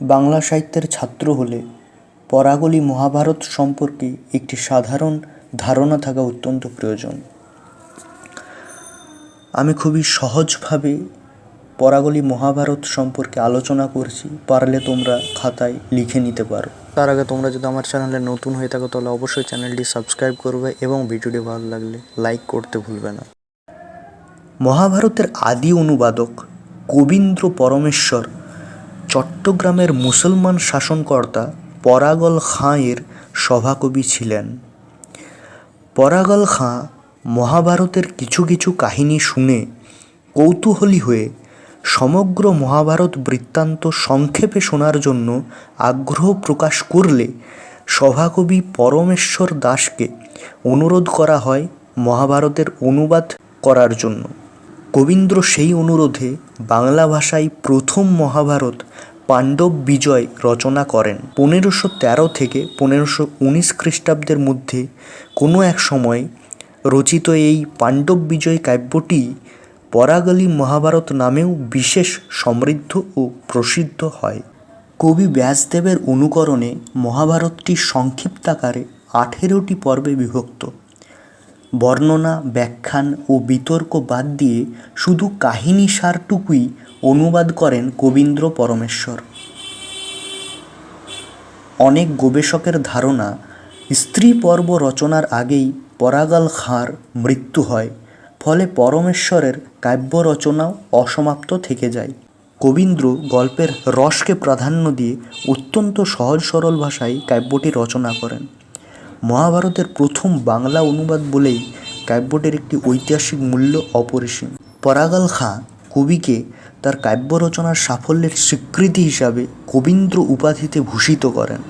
বাংলা সাহিত্যের ছাত্র হলে পরাগলি মহাভারত সম্পর্কে একটি সাধারণ ধারণা থাকা অত্যন্ত প্রয়োজন। আমি খুবই সহজভাবে পরাগলি মহাভারত সম্পর্কে আলোচনা করছি পারলে তোমরা খাতায় লিখে নিতে পারো। তার আগে তোমরা যদি আমার চ্যানেলে নতুন হয়ে থাকো তাহলে অবশ্যই চ্যানেলটি সাবস্ক্রাইব করবে এবং ভিডিওটি ভালো লাগলে লাইক করতে ভুলবে না। মহাভারতের আদি অনুবাদক কবীন্দ্র পরমেশ্বর চট্টগ্রামের মুসলমান শাসনকর্তা পরাগল খাঁ এর সভাকবি ছিলেন। পরাগল খাঁ মহাভারতের কিছু কিছু কাহিনী শুনে কৌতূহলী হয়ে সমগ্র মহাভারত বৃত্তান্ত সংক্ষেপে শোনার জন্য আগ্রহ প্রকাশ করলে সভাকবি পরমেশ্বর দাসকে অনুরোধ করা হয় মহাভারতের অনুবাদ করার জন্য। কবীন্দ্র সেই অনুরোধে বাংলা ভাষায় প্রথম মহাভারত পাণ্ডব বিজয় রচনা করেন। পনেরোশো তেরো থেকে পনেরোশো উনিশ খ্রিস্টাব্দের মধ্যে কোনো এক সময় রচিত এই পাণ্ডব বিজয় কাব্যটি পরাগলি মহাভারত নামেও বিশেষ সমৃদ্ধ ও প্রসিদ্ধ হয়। কবি ব্যাসদেবের অনুকরণে মহাভারতটি সংক্ষিপ্তাকারে আঠেরোটি পর্বে বিভক্ত। বর্ণনা, ব্যাখ্যান ও বিতর্ক বাদ দিয়ে শুধু কাহিনী সারটুকুই অনুবাদ করেন কবীন্দ্র পরমেশ্বর। অনেক গবেষকের ধারণা, স্ত্রী পর্ব রচনার আগেই পরাগাল খাঁর মৃত্যু হয়, ফলে পরমেশ্বরের কাব্য রচনাও অসমাপ্ত থেকে যায়। কবীন্দ্র গল্পের রসকে প্রাধান্য দিয়ে অত্যন্ত সহজ সরল ভাষায় কাব্যটি রচনা করেন। মহাভারতের প্রথম বাংলা অনুবাদ বলেই কাব্যটির একটি ঐতিহাসিক মূল্য অপরিসীম। পরাগাল খাঁ কবিকে তার কাব্য রচনার সাফল্যের স্বীকৃতি হিসাবে কবীন্দ্র উপাধিতে ভূষিত করেন।